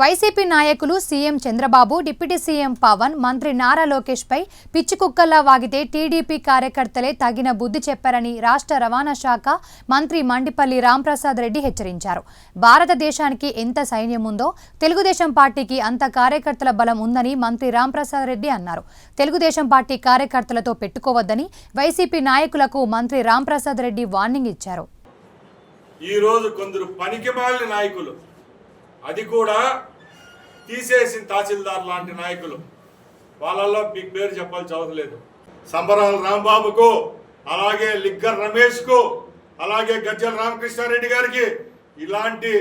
YCP నాయకులు CM Chandrababu deputy CM Pawan మంత్రి నారా లోకేష్ పై పిచ్చి కుక్కల్లా వాగితే టీడీపీ కార్యకర్తలే తగిన బుద్ధి చెప్పారని రాష్ట్ర రవాణా శాఖ మంత్రి మండిపల్లి రాంప్రసాద్ రెడ్డి హెచ్చరించారు. భారతదేశానికి ఎంత సైన్యం ఉందో తెలుగుదేశం పార్టీకి అంత కార్యకర్తల బలం ఉందని మంత్రి రాంప్రసాద్ రెడ్డి అన్నారు. తెలుగుదేశం పార్టీ కార్యకర్తలతో పెట్టుకోవద్దని వైసీపీ నాయకులకు మంత్రి రాంప్రసాద్ రెడ్డి వార్నింగ్ ఇచ్చారు. ఈరోజు కొందరు పనికిమాలిన నాయకులు అది కూడా తీసేసిన తహసీల్దార్ లాంటి నాయకులు. వాళ్ళల్లో బిగ్ పేరు చెప్పాల్సి అవసరం లేదు. సంబరాల రాంబాబుకు అలాగే లిగ్గర్ రమేష్కు అలాగే గజ్జల రామకృష్ణారెడ్డి గారికి ఇలాంటి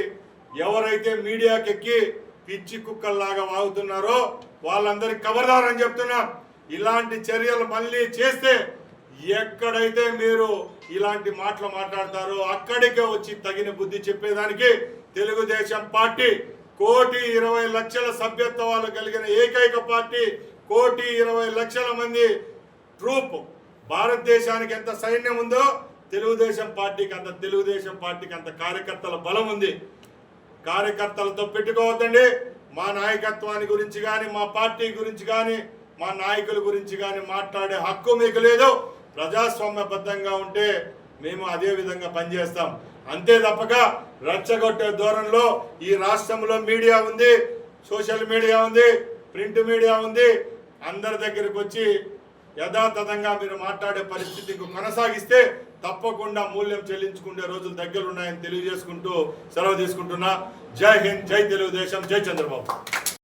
ఎవరైతే మీడియాకి ఎక్కి పిచ్చి కుక్కల్లాగా వాగుతున్నారో వాళ్ళందరికీ కబర్దారని చెప్తున్నా. ఇలాంటి చర్యలు మళ్ళీ చేస్తే ఎక్కడైతే మీరు ఇలాంటి మాటలు మాట్లాడతారో అక్కడికే వచ్చి తగిన బుద్ధి చెప్పేదానికి తెలుగుదేశం పార్టీ కోటి ఇరవై లక్షల సభ్యత్వాలు కలిగిన ఏకైక పార్టీ కోటి ఇరవై లక్షల మంది ట్రూప్. భారతదేశానికి ఎంత సైన్యం ఉందో తెలుగుదేశం పార్టీకి అంత తెలుగుదేశం పార్టీకి అంత కార్యకర్తల బలం ఉంది. కార్యకర్తలతో పెట్టుకోవద్దండి. మా నాయకత్వాన్ని గురించి కానీ మా పార్టీ గురించి కానీ మా నాయకుల గురించి కానీ మాట్లాడే హక్కు మీకు లేదు. ప్రజాస్వామ్యబద్ధంగా ఉంటే మేము అదే విధంగా పనిచేస్తాం. అంతే తప్పక రచ్చగొట్టే ధోరణిలో ఈ రాష్ట్రంలో మీడియా ఉంది సోషల్ మీడియా ఉంది ప్రింట్ మీడియా ఉంది. అందరి దగ్గరికి వచ్చి యథాతథంగా మీరు మాట్లాడే పరిస్థితికి కొనసాగిస్తే తప్పకుండా మూల్యం చెల్లించుకునే రోజులు దగ్గరున్నాయని తెలియజేసుకుంటూ సెలవు తీసుకుంటున్నా. జై హింద్ జై తెలుగుదేశం జై చంద్రబాబు.